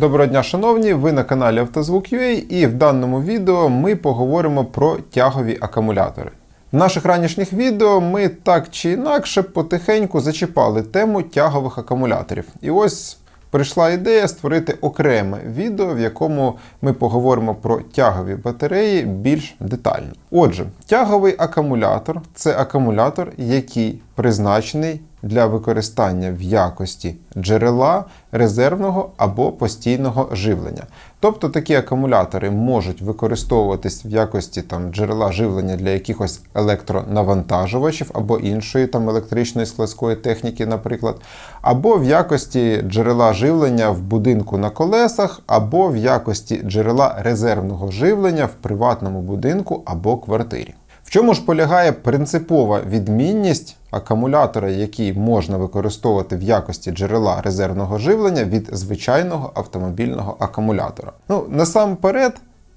Доброго дня, шановні! Ви на каналі Автозвук.ua і в даному відео ми поговоримо про тягові акумулятори. В наших ранішніх відео ми так чи інакше потихеньку зачіпали тему тягових акумуляторів. І ось прийшла ідея створити окреме відео, в якому ми поговоримо про тягові батареї більш детально. Отже, тяговий акумулятор це акумулятор, який призначений для використання в якості джерела резервного або постійного живлення. Тобто такі акумулятори можуть використовуватись в якості там, джерела живлення для якихось електронавантажувачів або іншої там, електричної складської техніки, наприклад, або в якості джерела живлення в будинку на колесах, або в якості джерела резервного живлення в приватному будинку або квартирі. Чому ж полягає принципова відмінність акумулятора, який можна використовувати в якості джерела резервного живлення від звичайного автомобільного акумулятора? Ну, насамперед,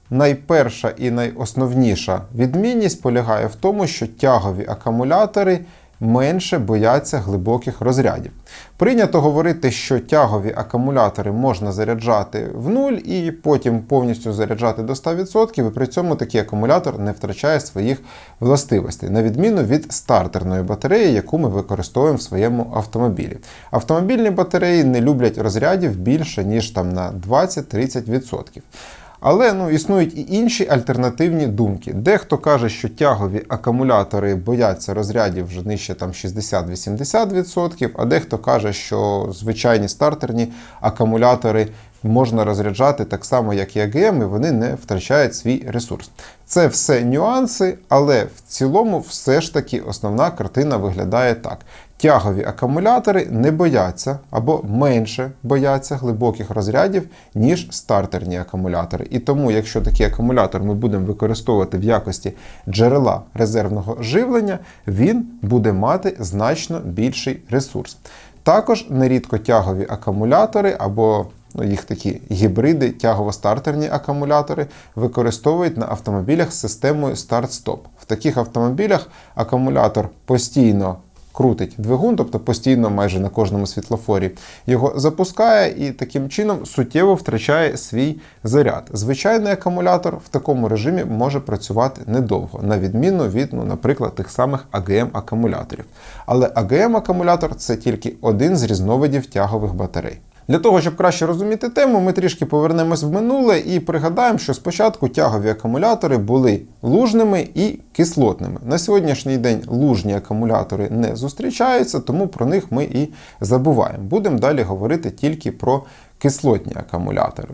найперша і найосновніша відмінність полягає в тому, що тягові акумулятори менше бояться глибоких розрядів. Прийнято говорити, що тягові акумулятори можна заряджати в нуль і потім повністю заряджати до 100%, і при цьому такий акумулятор не втрачає своїх властивостей, на відміну від стартерної батареї, яку ми використовуємо в своєму автомобілі. Автомобільні батареї не люблять розрядів більше, ніж там на 20-30%. Але ну, існують і інші альтернативні думки. Дехто каже, що тягові акумулятори бояться розрядів вже нижче там 60-80%, а дехто каже, що звичайні стартерні акумулятори можна розряджати так само, як і АГМ, і вони не втрачають свій ресурс. Це все нюанси, але в цілому все ж таки основна картина виглядає так. Тягові акумулятори не бояться або менше бояться глибоких розрядів, ніж стартерні акумулятори. І тому, якщо такий акумулятор ми будемо використовувати в якості джерела резервного живлення, він буде мати значно більший ресурс. Також нерідко тягові акумулятори або ну, їх такі гібриди, тягово-стартерні акумулятори використовують на автомобілях з системою старт-стоп. В таких автомобілях акумулятор постійно крутить двигун, тобто постійно майже на кожному світлофорі його запускає і таким чином суттєво втрачає свій заряд. Звичайний акумулятор в такому режимі може працювати недовго, на відміну від, ну, наприклад, тих самих АГМ-акумуляторів. Але АГМ-акумулятор це тільки один з різновидів тягових батарей. Для того, щоб краще розуміти тему, ми трішки повернемось в минуле і пригадаємо, що спочатку тягові акумулятори були лужними і кислотними. На сьогоднішній день лужні акумулятори не зустрічаються, тому про них ми і забуваємо. Будемо далі говорити тільки про кислотні акумулятори.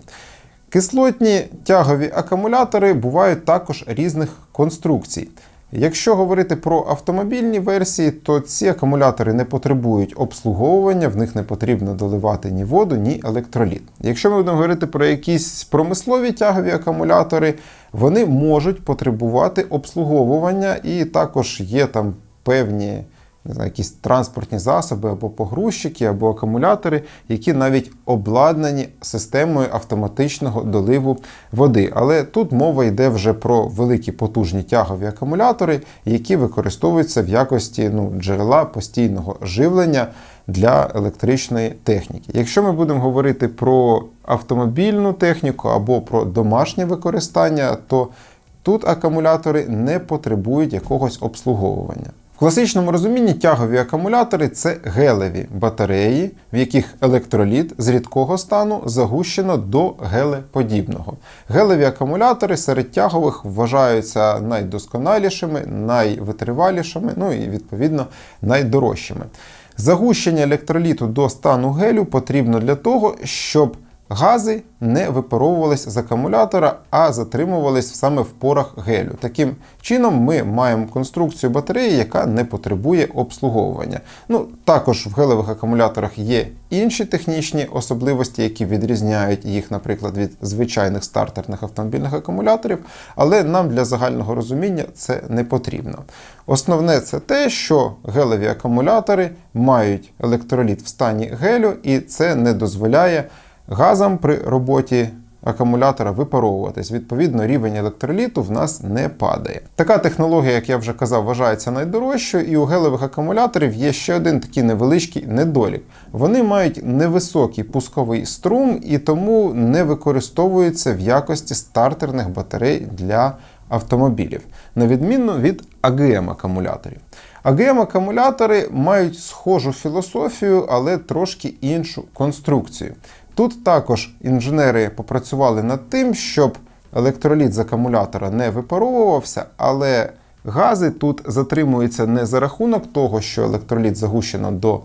Кислотні тягові акумулятори бувають також різних конструкцій. Якщо говорити про автомобільні версії, то ці акумулятори не потребують обслуговування, в них не потрібно доливати ні воду, ні електроліт. Якщо ми будемо говорити про якісь промислові тягові акумулятори, вони можуть потребувати обслуговування і також є там певні не знаю, якісь транспортні засоби або погрузчики, або акумулятори, які навіть обладнані системою автоматичного доливу води. Але тут мова йде вже про великі потужні тягові акумулятори, які використовуються в якості ну, джерела постійного живлення для електричної техніки. Якщо ми будемо говорити про автомобільну техніку або про домашнє використання, то тут акумулятори не потребують якогось обслуговування. Класичному розумінні тягові акумулятори це гелеві батареї, в яких електроліт з рідкого стану загущено до гелеподібного. Гелеві акумулятори серед тягових вважаються найдосконалішими, найвитривалішими, ну і відповідно найдорожчими. Загущення електроліту до стану гелю потрібно для того, щоб гази не випаровувались з акумулятора, а затримувались саме в порах гелю. Таким чином, ми маємо конструкцію батареї, яка не потребує обслуговування. Ну, Також в гелевих акумуляторах є інші технічні особливості, які відрізняють їх, наприклад, від звичайних стартерних автомобільних акумуляторів, але нам для загального розуміння це не потрібно. Основне це те, що гелеві акумулятори мають електроліт в стані гелю, і це не дозволяє газам при роботі акумулятора випаровуватись. Відповідно, рівень електроліту в нас не падає. Така технологія, як я вже казав, вважається найдорожчою, і у гелевих акумуляторів є ще один такий невеличкий недолік. Вони мають невисокий пусковий струм і тому не використовуються в якості стартерних батарей для автомобілів, на відміну від АГМ акумуляторів. АГМ акумулятори мають схожу філософію, але трошки іншу конструкцію. Тут також інженери попрацювали над тим, щоб електроліт з акумулятора не випаровувався, але гази тут затримуються не за рахунок того, що електроліт загущено до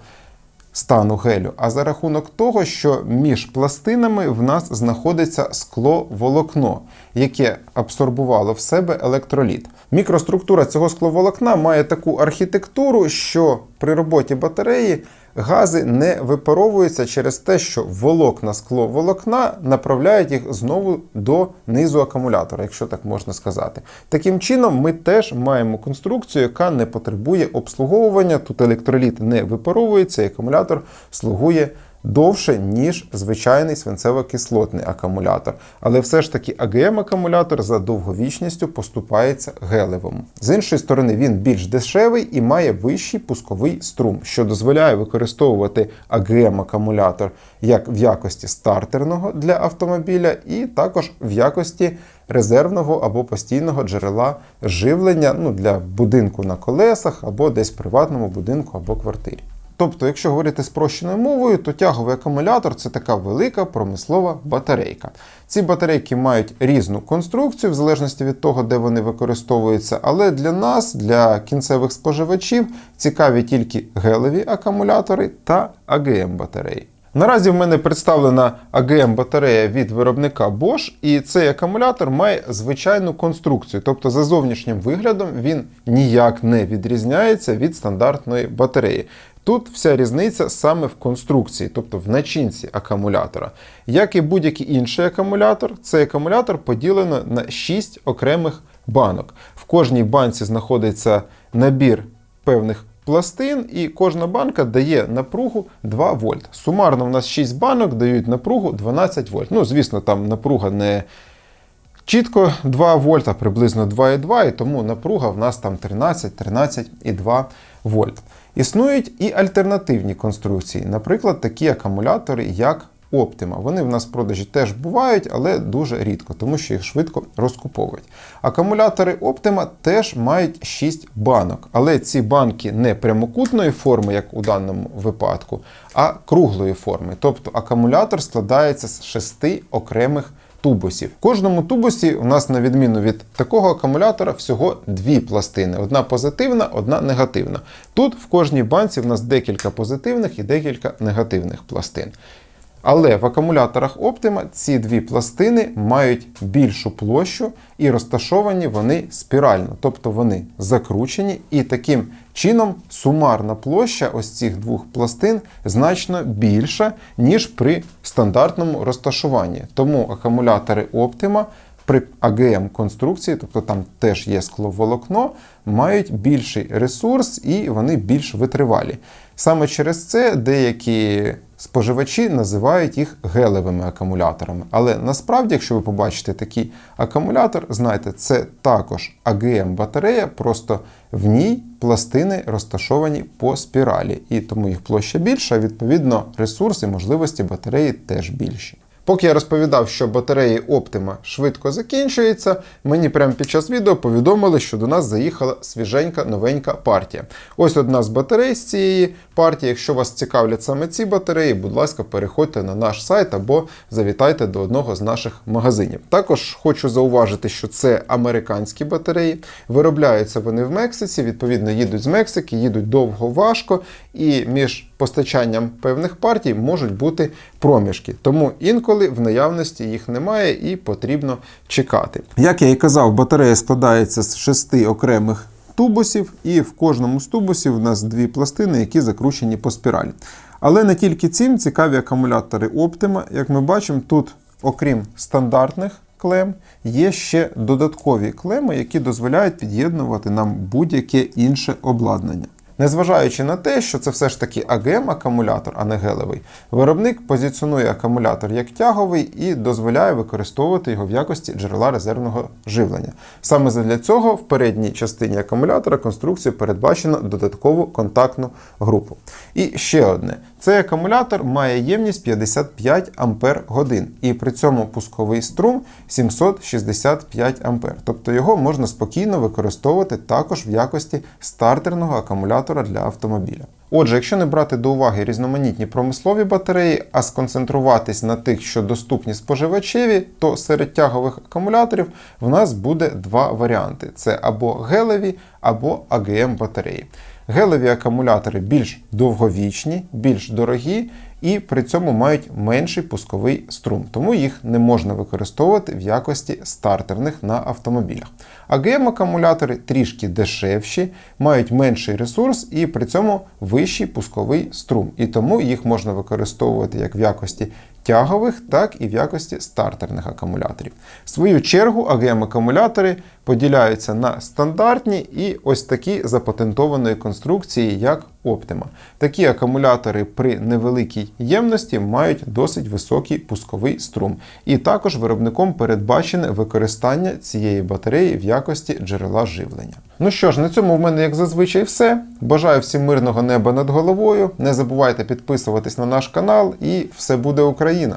стану гелю, а за рахунок того, що між пластинами в нас знаходиться скловолокно, яке абсорбувало в себе електроліт. Мікроструктура цього скловолокна має таку архітектуру, що при роботі батареї гази не випаровуються через те, що волокна скловолокна направляють їх знову до низу акумулятора, якщо так можна сказати. Таким чином, ми теж маємо конструкцію, яка не потребує обслуговування. Тут електроліт не випаровується, і акумулятор слугує довше, ніж звичайний свинцево-кислотний акумулятор. Але все ж таки АГМ-акумулятор за довговічністю поступається гелевому. З іншої сторони, він більш дешевий і має вищий пусковий струм, що дозволяє використовувати АГМ-акумулятор як в якості стартерного для автомобіля, і також в якості резервного або постійного джерела живлення ну, для будинку на колесах або десь в приватному будинку або квартирі. Тобто, якщо говорити спрощеною мовою, то тяговий акумулятор це така велика промислова батарейка. Ці батарейки мають різну конструкцію, в залежності від того, де вони використовуються, але для нас, для кінцевих споживачів, цікаві тільки гелеві акумулятори та АГМ батареї. Наразі в мене представлена АГМ батарея від виробника Bosch, і цей акумулятор має звичайну конструкцію, тобто за зовнішнім виглядом він ніяк не відрізняється від стандартної батареї. Тут вся різниця саме в конструкції, тобто в начинці акумулятора. Як і будь-який інший акумулятор, цей акумулятор поділено на 6 окремих банок. В кожній банці знаходиться набір певних пластин, і кожна банка дає напругу 2 вольт. Сумарно в нас 6 банок дають напругу 12 вольт. Ну, звісно, там напруга не чітко 2 вольта, приблизно 2,2, і тому напруга в нас там 13-13,2 вольт. Існують і альтернативні конструкції, наприклад, такі акумулятори, як Optima. Вони в нас в продажі теж бувають, але дуже рідко, тому що їх швидко розкуповують. Акумулятори Optima теж мають 6 банок, але ці банки не прямокутної форми, як у даному випадку, а круглої форми. Тобто акумулятор складається з 6 окремих тубусів. В кожному тубусі у нас, на відміну від такого акумулятора, всього дві пластини: одна позитивна, одна негативна. Тут в кожній банці в нас декілька позитивних і декілька негативних пластин. Але в акумуляторах Optima ці дві пластини мають більшу площу і розташовані вони спірально, тобто вони закручені, і таким чином сумарна площа ось цих двох пластин значно більша, ніж при стандартному розташуванні. Тому акумулятори Optima при АГМ конструкції, тобто там теж є скловолокно, мають більший ресурс і вони більш витривалі. Саме через це деякі споживачі називають їх гелевими акумуляторами. Але насправді, якщо ви побачите такий акумулятор, знайте, це також АГМ батарея, просто в ній пластини розташовані по спіралі, і тому їх площа більша, відповідно, ресурс і можливості батареї теж більші. Поки я розповідав, що батареї Optima швидко закінчуються, мені прямо під час відео повідомили, що до нас заїхала свіженька новенька партія. Ось одна з батарей з цієї партії. Якщо вас цікавлять саме ці батареї, будь ласка, переходьте на наш сайт або завітайте до одного з наших магазинів. Також хочу зауважити, що це американські батареї. Виробляються вони в Мексиці, відповідно, їдуть з Мексики, їдуть довго важко, і між постачанням певних партій можуть бути проміжки. Тому інколи в наявності їх немає і потрібно чекати. Як я і казав, батарея складається з шести окремих тубусів, і в кожному з тубусів у нас дві пластини, які закручені по спіралі. Але не тільки цим цікаві акумулятори Optima. Як ми бачимо, тут, окрім стандартних клем, є ще додаткові клеми, які дозволяють під'єднувати нам будь-яке інше обладнання. Незважаючи на те, що це все ж таки АГМ-акумулятор, а не гелевий, виробник позиціонує акумулятор як тяговий і дозволяє використовувати його в якості джерела резервного живлення. Саме для цього в передній частині акумулятора конструкції передбачено додаткову контактну групу. І ще одне: цей акумулятор має ємність 55 Ампер годин, і при цьому пусковий струм 765 Ампер. Тобто його можна спокійно використовувати також в якості стартерного акумулятора для автомобіля. Отже, якщо не брати до уваги різноманітні промислові батареї, а сконцентруватись на тих, що доступні споживачеві, то серед тягових акумуляторів в нас буде два варіанти: це або гелеві, або АГМ батареї. Гелеві акумулятори більш довговічні, більш дорогі і при цьому мають менший пусковий струм, тому їх не можна використовувати в якості стартерних на автомобілях. АГМ акумулятори трішки дешевші, мають менший ресурс і при цьому вищий пусковий струм, і тому їх можна використовувати як в якості тягових, так і в якості стартерних акумуляторів. В свою чергу АГМ-акумулятори поділяються на стандартні і ось такі запатентованої конструкції, як Optima. Такі акумулятори при невеликій ємності мають досить високий пусковий струм. І також виробником передбачене використання цієї батареї в якості джерела живлення. Ну що ж, на цьому в мене, як зазвичай, все. Бажаю всім мирного неба над головою. Не забувайте підписуватись на наш канал і все буде Україна!